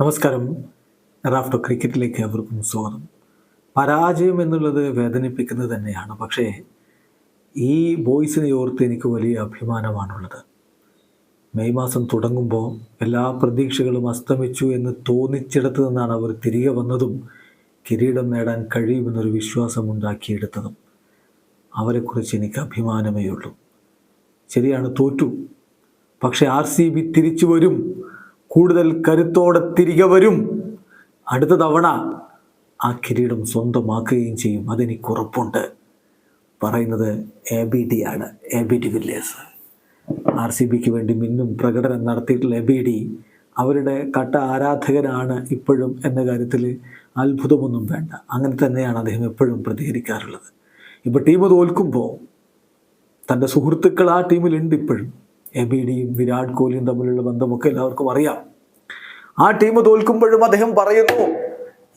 നമസ്കാരം. റാഫ്റ്റോ ക്രിക്കറ്റിലേക്ക് അവർക്കും സ്വാഗതം. പരാജയം എന്നുള്ളത് വേദനിപ്പിക്കുന്നത് തന്നെയാണ്. പക്ഷേ ഈ ബോയ്സിനെ ഓർത്ത് എനിക്ക് വലിയ അഭിമാനമാണുള്ളത്. മെയ് മാസം തുടങ്ങുമ്പോൾ എല്ലാ പ്രതീക്ഷകളും അസ്തമിച്ചു എന്ന് തോന്നിച്ചിടത്തു നിന്നാണ് അവർ തിരികെ വന്നതും കിരീടം നേടാൻ കഴിയുമെന്നൊരു വിശ്വാസം ഉണ്ടാക്കിയെടുത്തതും. അവരെക്കുറിച്ച് എനിക്ക് അഭിമാനമേ ഉള്ളൂ ശരിയാണ് തോറ്റു. പക്ഷേ ആർ സി ബി തിരിച്ചു വരും. കൂടുതൽ കരുത്തോടെ തിരികെ വരും. അടുത്ത തവണ ആ കിരീടം സ്വന്തമാക്കുകയും ചെയ്യും. അതെനിക്ക് ഉറപ്പുണ്ട്. പറയുന്നത് എ ബി ഡി ആണ്. A B de Villiers. R C ബിക്ക് വേണ്ടി മിന്നും പ്രകടനം നടത്തിയിട്ടുള്ള എ ബി ഡി അവരുടെ കട്ട ആരാധകനാണ് ഇപ്പോഴും എന്ന കാര്യത്തിൽ അത്ഭുതമൊന്നും വേണ്ട. അങ്ങനെ തന്നെയാണ് അദ്ദേഹം എപ്പോഴും പ്രതികരിക്കാറുള്ളത്. ഇപ്പോൾ ടീം തോൽക്കുമ്പോൾ തന്റെ സുഹൃത്തുക്കൾ ആ ടീമിലുണ്ട് ഇപ്പോഴും. എ ബി ഡിയും വിരാട് കോഹ്ലിയും തമ്മിലുള്ള ബന്ധമൊക്കെ എല്ലാവർക്കും അറിയാം. ആ ടീം തോൽക്കുമ്പോഴും അദ്ദേഹം പറയുന്നു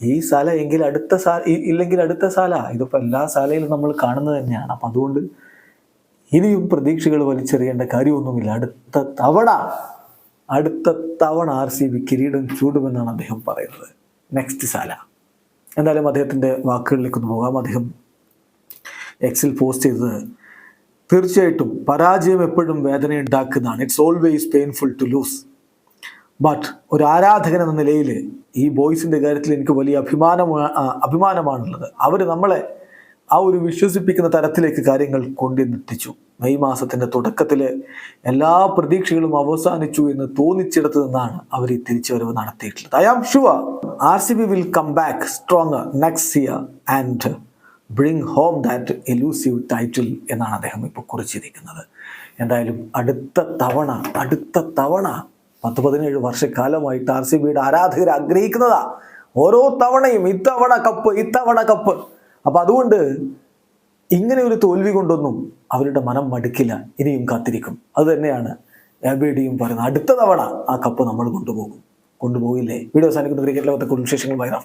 ഈ സാല എങ്കിൽ അടുത്ത സാ ഇല്ലെങ്കിൽ അടുത്ത സാല. ഇതിപ്പോൾ എല്ലാ സാലയിലും നമ്മൾ കാണുന്നത് തന്നെയാണ്. അപ്പം അതുകൊണ്ട് ഇനിയും പ്രതീക്ഷകൾ വലിച്ചെറിയേണ്ട കാര്യമൊന്നുമില്ല. അടുത്ത തവണ അടുത്ത തവണ ആർ സി ബി കിരീടം ചൂടുമെന്നാണ് അദ്ദേഹം പറയുന്നത്. നെക്സ്റ്റ് സാല. എന്തായാലും അദ്ദേഹത്തിന്റെ വാക്കുകളിലേക്ക് ഒന്ന് പോകാം. അദ്ദേഹം എക്സിൽ പോസ്റ്റ് ചെയ്തത് തീർച്ചയായിട്ടും പരാജയം എപ്പോഴും വേദന ഉണ്ടാക്കുന്നതാണ് it's always painful to lose but ഒരു ആരാധകൻ എന്ന നിലയിൽ ഈ ബോയ്സിന്റെ കാര്യത്തിൽ എനിക്ക് വലിയ അഭിമാനം അഭിമാനമാണുള്ളത്. അവർ നമ്മളെ ആ ഒരു വിശ്വസിപ്പിക്കുന്ന തരത്തിലേക്ക് കാര്യങ്ങൾ കൊണ്ടുവന്നെത്തിച്ചു മെയ് മാസത്തിന്റെ തുടക്കത്തിൽ എല്ലാ പ്രതീക്ഷകളും അവസാനിച്ചു എന്ന് തോന്നിച്ചിടത്ത് നിന്നാണ് അവർ ഈ തിരിച്ചുവരവ് നടത്തിയിട്ടുള്ളത്. I am sure R C B will come back strong next year and bring home that elusive title എന്നാണ് അദ്ദേഹം ഇപ്പോൾ കുറിച്ചിരിക്കുന്നത്. എന്തായാലും അടുത്ത തവണ അടുത്ത തവണ പത്ത് പതിനേഴ് വർഷക്കാലമായിട്ട് ആർ സി ബിയുടെ ആരാധകർ ആഗ്രഹിക്കുന്നതാ. ഓരോ തവണയും ഇത്തവണ കപ്പ് ഇത്തവണ കപ്പ് അപ്പം അതുകൊണ്ട് ഇങ്ങനെ ഒരു തോൽവി കൊണ്ടൊന്നും അവരുടെ മനം മടുക്കില്ല. ഇനിയും കാത്തിരിക്കും. അതുതന്നെയാണ് തന്നെയാണ് എബിഡിയും പറയുന്നത്. അടുത്ത തവണ ആ കപ്പ് നമ്മൾ കൊണ്ടുപോകും. കൊണ്ടുപോകില്ലേ? വീഡിയോ സാധിക്കുന്ന ക്രിക്കറ്റ് ലോകത്തെ കുടുംബ വിശേഷങ്ങൾ എഴുതാം